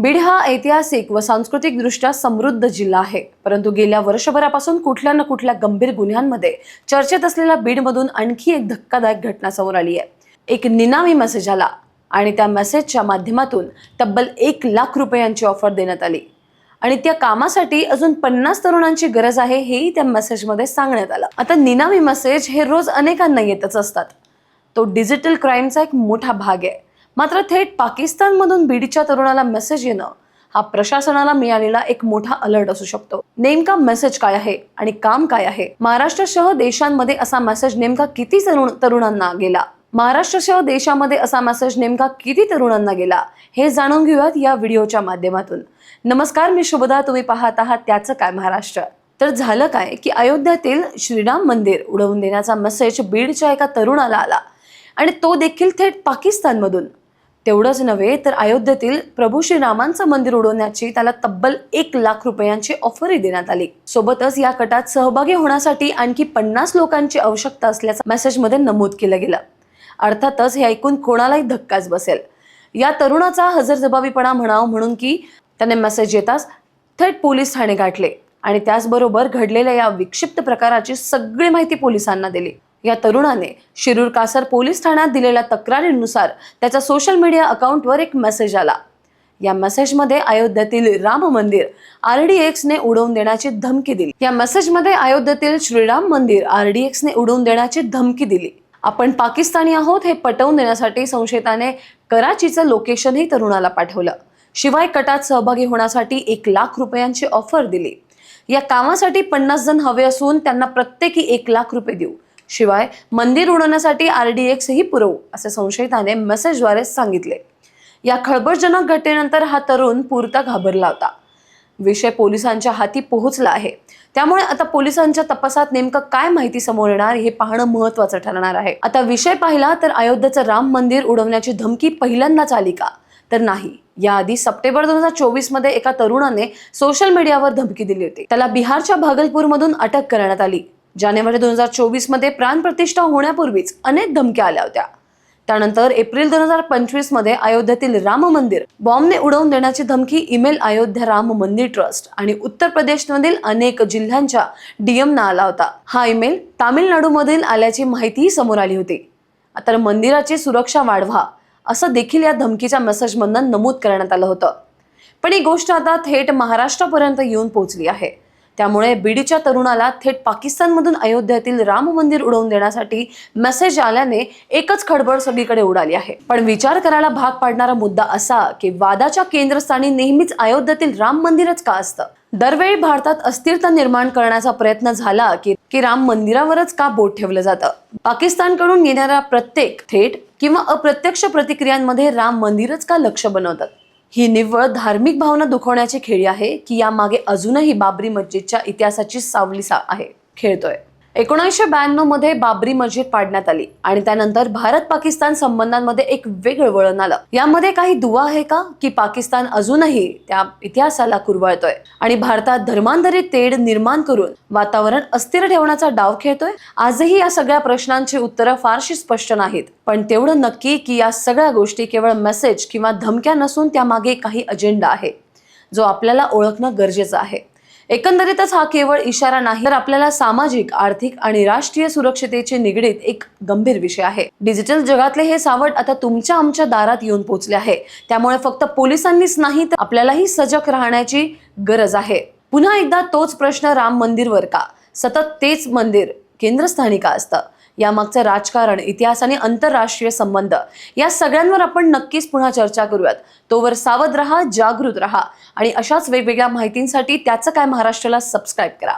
बीड हा ऐतिहासिक व सांस्कृतिकदृष्ट्या समृद्ध जिल्हा आहे. परंतु गेल्या वर्षभरापासून कुठल्या ना कुठल्या गंभीर गुन्ह्यांमध्ये चर्चेत असलेल्या बीडमधून आणखी एक धक्कादायक घटना समोर आली आहे. एक निनामी मेसेज आला आणि त्या मेसेजच्या माध्यमातून तब्बल एक लाख रुपयांची ऑफर देण्यात आली. आणि त्या कामासाठी अजून पन्नास तरुणांची गरज आहे हेही त्या मेसेजमध्ये सांगण्यात आलं. आता निनामी मेसेज हे रोज अनेकांना येतच असतात. तो डिजिटल क्राईमचा एक मोठा भाग आहे. मात्र थेट पाकिस्तानमधून बीडच्या तरुणाला मेसेज येणं हा प्रशासनाला मिळालेला एक मोठा अलर्ट असू शकतो. नेमका मेसेज काय आहे आणि काम काय आहे? महाराष्ट्रासह देशांमध्ये असा मेसेज नेमका किती तरुण तरुणांना गेला? महाराष्ट्रासह देशामध्ये असा मेसेज नेमका किती तरुणांना गेला? हे जाणून घेऊयात या व्हिडिओच्या माध्यमातून. नमस्कार मी शुभदा. तुम्ही पाहत आहात त्याचं काय महाराष्ट्र? तर झालं काय की अयोध्यातील श्रीराम मंदिर उडवून देण्याचा मेसेज बीडच्या एका तरुणाला आला. आणि तो देखील थेट पाकिस्तानमधून. तेवढंच नव्हे तर अयोध्येतील प्रभू श्रीरामांचं मंदिर उडवण्याची त्याला तब्बल एक लाख रुपयांची ऑफरही देण्यात आली. सोबतच या कटात सहभागी होण्यासाठी आणखी पन्नास लोकांची आवश्यकता असल्याचं मेसेजमध्ये नमूद केलं गेलं. अर्थातच हे ऐकून कोणालाही धक्काच बसेल. या तरुणाचा हजरजबाबीपणा म्हणावं म्हणून की त्याने मेसेज येताच थेट पोलीस ठाणे गाठले. आणि त्याचबरोबर घडलेल्या या विक्षिप्त प्रकाराची सगळी माहिती पोलिसांना दिली. या तरुणाने शिरूर कासर पोलीस ठाण्यात दिलेल्या तक्रारीनुसार त्याच्या सोशल मीडिया अकाउंटवर एक मेसेज आला. या मेसेजमध्ये अयोध्येतील राम मंदिर आर डी एक्सने उडवून देण्याची धमकी दिली. या मेसेजमध्ये अयोध्येतील श्रीराम मंदिर आर डी एक्सने उडवून देण्याची धमकी दिली. आपण पाकिस्तानी आहोत हे पटवून देण्यासाठी संशयिताने कराचीचं लोकेशनही तरुणाला पाठवलं. शिवाय कटात सहभागी होण्यासाठी एक लाख रुपयांची ऑफर दिली. या कामासाठी पन्नास जण हवे असून त्यांना प्रत्येकी एक लाख रुपये देऊ. शिवाय मंदिर उडवण्यासाठी आर डी एक्सही पुरवू असे संशयिताने मेसेजद्वारे सांगितले. या खळबळजनक घटनेनंतर हा तरुण पुरता घाबरला होता. विषय पोलिसांच्या हाती पोहोचला आहे. त्यामुळे आता पोलिसांच्या तपासात नेमकं काय माहिती समोर येणार हे पाहणं महत्वाचं ठरणार आहे. आता विषय पाहिला तर अयोध्येचं राम मंदिर उडवण्याची धमकी पहिल्यांदाच आली का? तर नाही. याआधी सप्टेंबर दोन हजार चोवीसमध्ये एका तरुणाने सोशल मीडियावर धमकी दिली होती. त्याला बिहारच्या भागलपूरमधून अटक करण्यात आली. जानेवारी दोन हजार चोवीसमध्ये प्राणप्रतिष्ठा होण्यापूर्वीच अनेक धमक्या आल्या होत्या. त्यानंतर एप्रिल दोन हजार पंचवीसमध्ये अयोध्येतील राम मंदिर बॉम्बने उडवून देण्याची धमकी ईमेल अयोध्या राम मंदिर ट्रस्ट आणि उत्तर प्रदेशमधील अनेक जिल्ह्यांच्या डीएमना आला होता. हा ईमेल तामिळनाडूमधील आल्याची माहितीही समोर आली होती. तर मंदिराची सुरक्षा वाढवा असं देखील या धमकीच्या मेसेजमधनं नमूद करण्यात आलं होतं. पण ही गोष्ट आता थेट महाराष्ट्रापर्यंत येऊन पोहोचली आहे. त्यामुळे बीडीच्या तरुणाला थेट पाकिस्तानमधून अयोध्यातील राम मंदिर उडवून देण्यासाठी मेसेज आल्याने एकच खडबड सगळीकडे उडाली आहे. पण विचार करायला भाग पाडणारा मुद्दा असा की वादाच्या केंद्रस्थानी नेहमीच अयोध्येतील राम मंदिरच का असतं? दरवेळी भारतात अस्थिरता निर्माण करण्याचा प्रयत्न झाला की की राम मंदिरावरच का बोट ठेवलं जातं? पाकिस्तानकडून येणाऱ्या प्रत्येक थेट किंवा अप्रत्यक्ष प्रतिक्रियांमध्ये राम मंदिरच का लक्ष बनवतात? ही निव्वळ धार्मिक भावना दुखवण्याची खेळी आहे की यामागे अजूनही बाबरी मस्जिदच्या इतिहासाची सावली सा आहे. खेळतोय. एकोणीसशे ब्याण्णवमध्ये बाबरी मस्जिद पाडण्यात आली आणि त्यानंतर भारत पाकिस्तान संबंधांमध्ये एक वेगळं वळण आलं. यामध्ये काही दुवा आहे का? की पाकिस्तान अजूनही त्या इतिहासाला कुरवळतोय आणि भारतात धर्मांतरित तेढ निर्माण करून वातावरण अस्थिर ठेवण्याचा डाव खेळतोय? आजही या सगळ्या प्रश्नांची उत्तरं फारशी स्पष्ट नाहीत. पण तेवढं नक्की की या सगळ्या गोष्टी केवळ मेसेज किंवा धमक्या नसून त्यामागे काही अजेंडा आहे जो आपल्याला ओळखणं गरजेचं आहे. एकंदरीतच हा केवळ इशारा नाही तर आपल्याला सामाजिक आर्थिक आणि राष्ट्रीय सुरक्षतेचे निगडीत एक गंभीर विषय आहे. डिजिटल जगातले हे सावट आता तुमच्या आमच्या दारात येऊन पोहोचले आहे. त्यामुळे फक्त पोलिसांनीच नाही तर आपल्यालाही सजग राहण्याची गरज आहे. पुन्हा एकदा तोच प्रश्न राम मंदिरवर का? सतत तेच मंदिर केंद्रस्थानी का असतं. यामागचं राजकारण इतिहास आणि आंतरराष्ट्रीय संबंध या सगळ्यांवर आपण नक्कीच पुन्हा चर्चा करूयात. तोवर सावध रहा जागृत रहा आणि अशाच वेगवेगळ्या माहितींसाठी त्याचं काय महाराष्ट्राला सबस्क्राईब करा.